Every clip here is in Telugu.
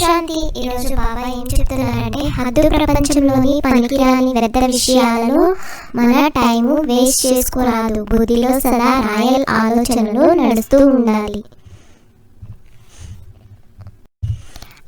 ఈ ఈరోజు బాబా ఏం చెప్తున్నారంటే హద్దు ప్రపంచంలోని పనికిరాని వ్యర్థ విషయాలను మన టైము వేస్ట్ చేసుకోరాదు. బుద్ధిలో సదా రాయల్ ఆలోచనలు నడుస్తూ ఉండాలి.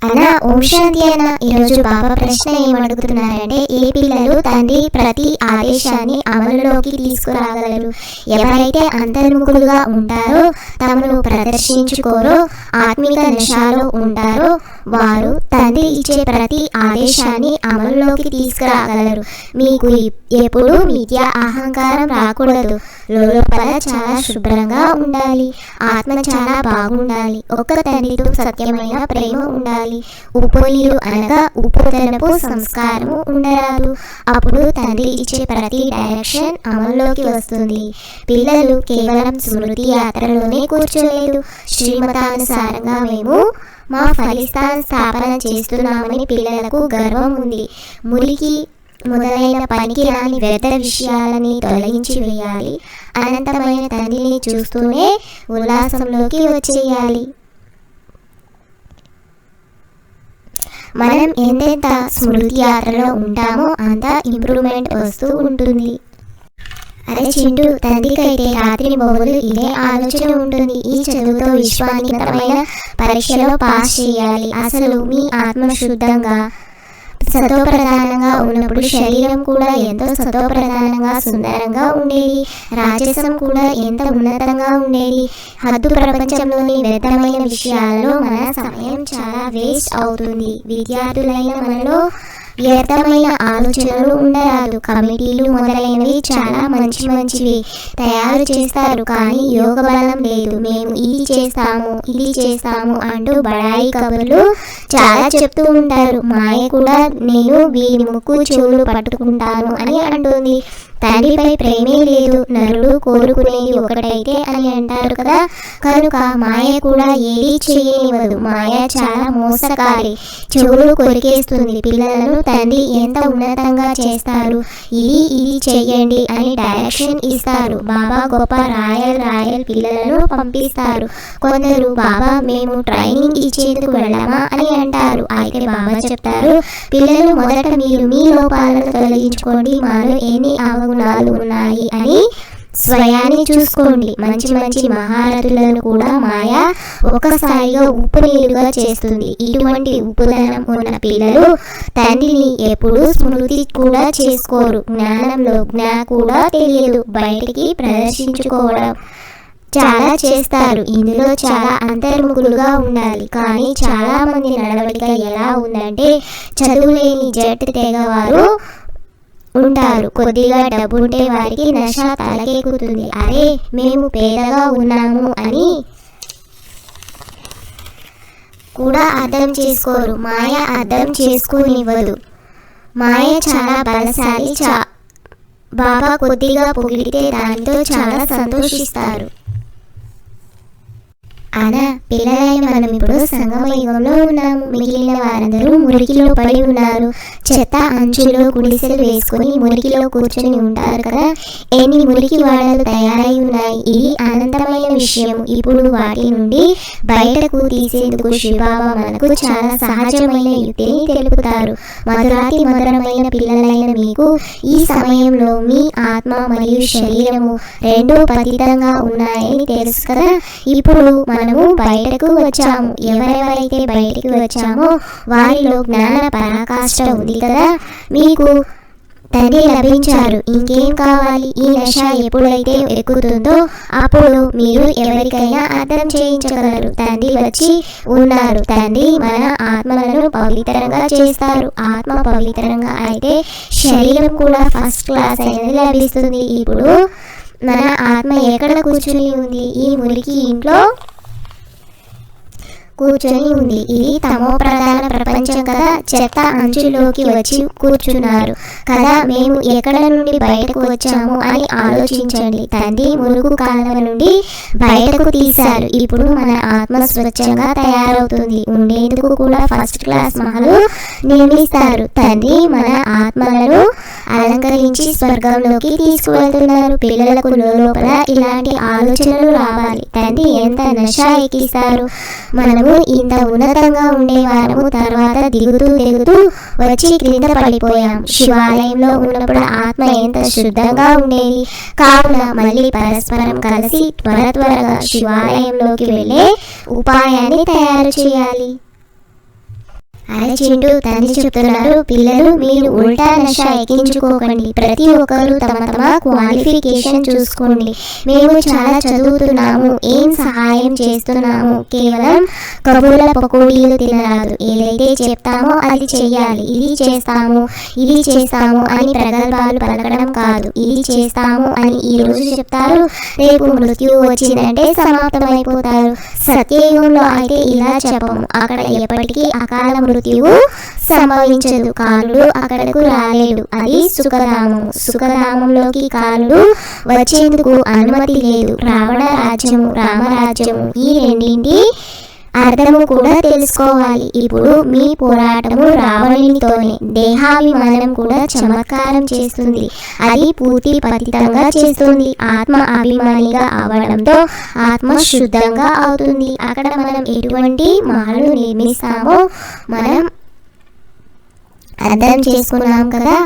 అలా ఓం శాంతి అన్న. ఈరోజు బాబా ప్రశ్న ఏమడుగుతున్నారంటే ఏ పిల్లలు తండ్రి ప్రతి ఆదేశాన్ని అమలులోకి తీసుకురాగలరు? ఎవరైతే అంతర్ముఖులుగా ఉంటారో తమను ప్రదర్శించుకోరో ఆత్మిక నశాలో ఉంటారో వారు తండ్రి ఇచ్చే ప్రతి ఆదేశాన్ని అమలులోకి తీసుకురాగలరు. మీకు ఎప్పుడు మిథ్య అహంకారం రాకూడదు. లోపల చాలా శుభ్రంగా ఉండాలి. ఆత్మ చాలా బాగుండాలి. ఒక్క తండ్రితో సత్యమైన ప్రేమ ఉండాలి. ఉప్పు అనగా ఉప్పుదనపు సంస్కారము ఉండరాదు. అప్పుడు తండ్రి ఇచ్చే ప్రతి డైరెక్షన్ అమల్లోకి వస్తుంది. పిల్లలు కేవలం స్మృతి యాత్రలోనే కూర్చోలేదు. శ్రీమతానుసారంగా మేము మా ఫలిస్తాన్ స్థాపన చేస్తున్నామని పిల్లలకు గర్వం ఉంది. మురికి మొదలైన పనికి రాని వ్యర్థ విషయాలని తొలగించి వేయాలి. అనంతమైన తండ్రిని చూస్తూనే ఉల్లాసంలోకి వచ్చేయాలి. మనం ఎంతెంత స్మృతి యాత్రలో ఉంటామో అంత ఇంప్రూవ్మెంట్ వస్తూ ఉంటుంది. అరే చింటూ తండ్రికైతే రాత్రి మొదలు ఇదే ఆలోచన ఉంటుంది. ఈ చదువుతో విశ్వానికమైన పరీక్షలో పాస్ చేయాలి. అసలు మీ ఆత్మశుద్ధంగా సతోప్రధానంగా ఉన్నప్పుడు శరీరం కూడా ఎంతో సతోప్రధానంగా సుందరంగా ఉండేది. రాజసం కూడా ఎంత ఉన్నతంగా ఉండేది. హద్దు ప్రపంచంలోని వ్యర్థమైన విషయాలలో మన సమయం చాలా వేస్ట్ అవుతుంది. విద్యార్థులైన మనలో వ్యర్థమైన ఆలోచనలు ఉండరాదు కమిటీలు మొదలైనవి చాలా మంచి మంచివి. తయారు చేస్తారు కానీ యోగ బలం లేదు. మేము ఇది చేస్తాము ఇది చేస్తాము అంటూ బడాయి కబుర్లు చాలా చెప్తూ ఉంటారు. మాయ కూడా నేను వీరి ముక్కు చెవులు పట్టుకుంటాను అని అంటుంది. తండ్రిపై ప్రేమే లేదు. నరుడు కోరుకునేది ఒకటైతే అని అంటారు కదా. కనుక మాయ కూడా ఏది చేయనివ్వదు. మాయ చాలా మోసకారి చెవులు కొరికేస్తుంది. పిల్లలను తండ్రి ఎంత ఉన్నతంగా చేస్తారు? ఇది ఇది చేయండి అని డైరెక్షన్ ఇస్తారు. బాబా గొప్ప రాయల్ రాయల్ పిల్లలను పంపిస్తారు. కొందరు బాబా మేము ట్రైనింగ్ ఇచ్చేందుకు వెళ్ళామా? అని అంటారు. అయితే బాబా చెప్తారు పిల్లలు మొదట మీరు మీ లోపాలను తొలగించుకోండి. మాలో ఎన్ని గుణాలు ఉన్నాయి అని స్వయాన్ని చూసుకోండి. మంచి మంచి మహారథులను కూడా మాయ ఒక్కసారిగా ఉప్పు నీరుగా చేస్తుంది. ఇటువంటి ఉప్పుదనం ఉన్న పిల్లలు తండ్రిని ఎప్పుడు స్మృతి కూడా చేసుకోరు. జ్ఞానంలో జ్ఞా కూడా తెలియదు. బయటికి ప్రదర్శించుకోవడం చాలా చేస్తారు. ఇందులో చాలా అంతర్ముఖులుగా ఉండాలి. కానీ చాలా మంది నడవడిక ఎలా ఉందంటే చదువులేని జట్టు తెగవారు ఉంటారు. కొద్దిగా డబ్బు ఉంటే వారికి నష తలకెక్కుతుంది. అరే మేము పేదగా ఉన్నాము అని కూడా అర్థం చేసుకోరు. మాయ అర్థం చేసుకోనివ్వదు. మాయ చాలా బలశాలి చా బాబా కొద్దిగా పొగిడితే దానితో చాలా సంతోషిస్తారు. అనా పిల్లలైన మనం ఇప్పుడు సంగమ యుగంలో ఉన్నాము. మిగిలిన వారందరూ మురికిలో పడి ఉన్నారు. చెత్త అంచులో గుడిసెలు వేసుకొని మురికిలో కూర్చొని ఉంటారు కదా. ఎన్ని మురికి వాడలు తయారై ఉన్నాయి? ఇది ఆనందమైన విషయం ఇప్పుడు వాటి నుండి బయటకు తీసేందుకు శివబాబా మనకు చాలా సహజమైన యుక్తిని తెలుపుతారు. మధురాతి మధురమైన పిల్లలైన మీకు ఈ సమయంలో మీ ఆత్మ మరియు శరీరము రెండూ పతితంగా ఉన్నాయని తెలుసు కదా. ఇప్పుడు మనము బయటకు వచ్చాము. ఎవరెవరైతే బయటికి వచ్చామో వారిలో జ్ఞాన పరాకాష్ట ఉంది కదా? మీకు తండ్రి లభించారు. ఇంకేం కావాలి? ఈ దశ ఎప్పుడైతే ఎక్కుతుందో అప్పుడు మీరు ఎవరికైనా అర్థం చేయించగలరు. తండ్రి వచ్చి ఉన్నారు. తండ్రి మన ఆత్మలను పవిత్రంగా చేస్తారు. ఆత్మ పవిత్రంగా అయితే శరీరం కూడా ఫస్ట్ క్లాస్ అనేది లభిస్తుంది. ఇప్పుడు మన ఆత్మ ఎక్కడ కూర్చుని ఉంది? ఈ మురికి ఇంట్లో కూర్చొని ఉంది. ఇది తమో ప్రధాన ప్రపంచం కదా చెత్త అంచులోకి వచ్చి కూర్చున్నారు. కదా మేము ఎక్కడ నుండి బయటకు వచ్చాము అని ఆలోచించండి. తండ్రి మురుగు కాలువ నుండి బయటకు తీశారు. ఇప్పుడు మన ఆత్మ స్వచ్ఛంగా తయారవుతుంది. ఉండేందుకు కూడా ఫస్ట్ క్లాస్ మహలు నిర్మిస్తారు. తండ్రి మన ఆత్మలను అలంకరించి స్వర్గంలోకి తీసుకువెళ్తున్నారు. పిల్లలకు లోపల ఇలాంటి ఆలోచనలు రావాలి. తండ్రి ఎంత నష ఎక్కిస్తారు? మనము ఇంత ఉన్నతంగా ఉండేవారము తర్వాత దిగుతూ దిగుతూ వచ్చి క్రింద పడిపోయాం. శివాలయంలో ఉన్నప్పుడు ఆత్మ ఎంత శుద్ధంగా ఉండేది? కావున మళ్ళీ పరస్పరం కలిసి త్వర త్వరగా శివాలయంలోకి వెళ్ళే ఉపాయాన్ని తయారు చేయాలి. అరచింటూ తండ్రి చెప్తున్నారు పిల్లలు మీరు ఉల్టా నష ఎక్కించుకోకండి. ప్రతి ఒక్కరు తమ తమ క్వాలిఫికేషన్ చూసుకోండి. మేము చాలా చదువుతున్నాము ఏం సహాయం చేస్తున్నాము. కేవలం కబుర్ల పకోడీలు తినరాదు. ఏదైతే చెప్తామో అది చెయ్యాలి. ఇది చేస్తాము ఇది చేస్తాము అని ప్రగల్భాలు పలకడం కాదు. ఇది చేస్తాము అని ఈ రోజు చెప్తారు. రేపు మృత్యు వచ్చిందంటే సమాప్తమైపోతారు. సత్యయుగంలో అయితే ఇలా చెప్పము. అక్కడ ఎప్పటికీ అకాల మృత్యువు సంభవించదు. కాలుడు అక్కడకు రాలేడు. అది సుఖధామము. సుఖధామంలోకి కాలుడు వచ్చేందుకు అనుమతి లేదు. రావణ రాజ్యము రామరాజ్యము ఈ రెండింటి అర్థము కూడా తెలుసుకోవాలి. ఇప్పుడు మీ పోరాటము రావణునితోనే దేహాభిమానం కూడా చమత్కారం చేస్తుంది. అది పూర్తి పతితంగా చేస్తుంది. ఆత్మ అభిమానిగా అవడంతో ఆత్మ శుద్ధంగా అవుతుంది. అక్కడ మనం ఎటువంటి మాలను నిర్మిస్తామో మనం అర్థం చేసుకున్నాం కదా?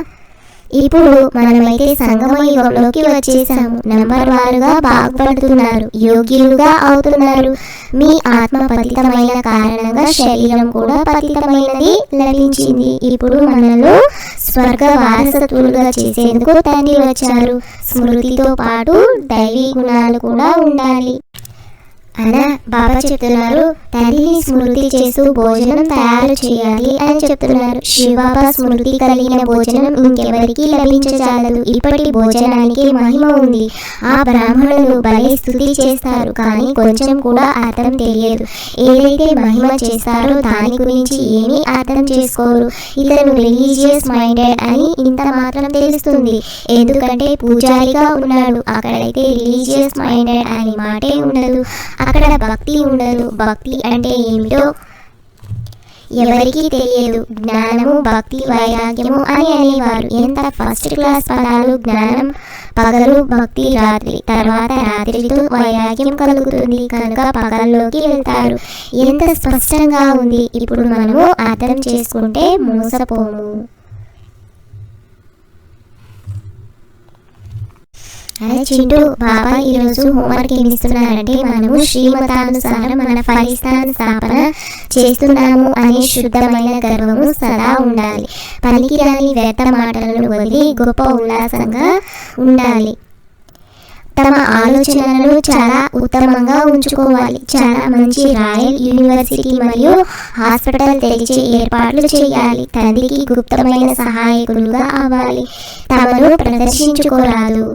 ఇప్పుడు మనమైతే సంగమ యుగంలోకి వచ్చేసాము. నంబర్ వారుగా బాగుపడుతున్నారు. యోగ్యులుగా అవుతున్నారు. మీ ఆత్మ పతితమైన కారణంగా శరీరం కూడా పతితమైనది లభించింది. ఇప్పుడు మనలో స్వర్గ వారసత్వులుగా చేసేందుకు తండ్రి వచ్చారు. స్మృతితో పాటు దైవీ గుణాలు కూడా ఉండాలి. అన్న బాబా చెప్తున్నారు తల్లిని స్మృతి చేస్తూ భోజనం తయారు చేయాలి అని చెప్తున్నారు. శివబాబా స్మృతి కలిగిన భోజనం ఇంకెవరికి లభించజాలదు. ఇప్పటి భోజనానికి మహిమ ఉంది. ఆ బ్రాహ్మణులు భలే స్థుతి చేస్తారు కానీ కొంచెం కూడా అర్థం తెలియదు. ఏదైతే మహిమ చేస్తారో దాని గురించి ఏమీ అర్థం చేసుకోరు. ఇతను రిలీజియస్ మైండెడ్ అని ఇంత మాత్రం తెలుస్తుంది. ఎందుకంటే పూజారిగా ఉన్నాడు. అక్కడైతే రిలీజియస్ మైండెడ్ అని మాటే ఉండదు. అక్కడ భక్తి ఉండదు. భక్తి అంటే ఏమిటో ఎవరికీ తెలియదు. జ్ఞానము భక్తి వైరాగ్యము అని అనేవారు. ఎంత ఫస్ట్ క్లాస్ పదాలు జ్ఞానం? పగలు భక్తి రాత్రి. తర్వాత రాత్రితో వైరాగ్యం కలుగుతుంది. కనుక పగల్లోకి వెళ్తారు. ఎంత స్పష్టంగా ఉంది. ఇప్పుడు మనము అర్థం చేసుకుంటే మోసపోము. అదే చింటూ బాబా ఈరోజు హోంవర్క్ ఏమి ఇస్తున్నారంటే మనము శ్రీమతానుసారం మన ఫలితాన్ని స్థాపన చేస్తున్నాము అనే శుద్ధమైన గర్వము సదా ఉండాలి. పనికిరాని వ్యర్థ మాటలను వదిలి గొప్ప ఉల్లాసంగా ఉండాలి. తమ ఆలోచనలను చాలా ఉత్తమంగా ఉంచుకోవాలి. చాలా మంచి రాయల్ యూనివర్సిటీ మరియు హాస్పిటల్ తెరిచే ఏర్పాట్లు చేయాలి. తండ్రికి గుప్తమైన సహాయకులుగా అవ్వాలి. తమను ప్రదర్శించుకోరాదు.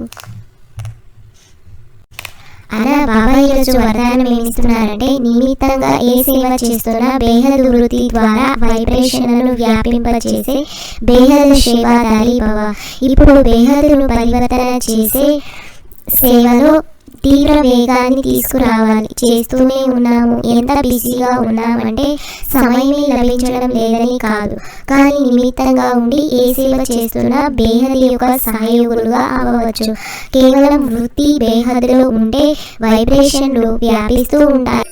అలా బాబా ఈరోజు వరదానం ఏమిస్తున్నారంటే నిమిత్తంగా ఏ సేవ చేస్తున్నా బేహద్ వృత్తి ద్వారా వైబ్రేషన్లను వ్యాపింపచేసే బేహద్ సేవాదారి బాబా ఇప్పుడు బేహదును పరివర్తన చేసే సేవలో తీవ్ర వేగాన్ని తీసుకురావాలి. చేస్తూనే ఉన్నాము. ఎంత బిజీగా ఉన్నామంటే సమయమే లభించడం లేదని కాదు. కానీ నిమిత్తంగా ఉండి ఏ సేవ చేస్తున్న బేహది యొక్క సహయోగులుగా అవ్వవచ్చు కేవలం వృత్తి బేహద్లో ఉంటే వైబ్రేషన్లు వ్యాపిస్తూ ఉంటాయి.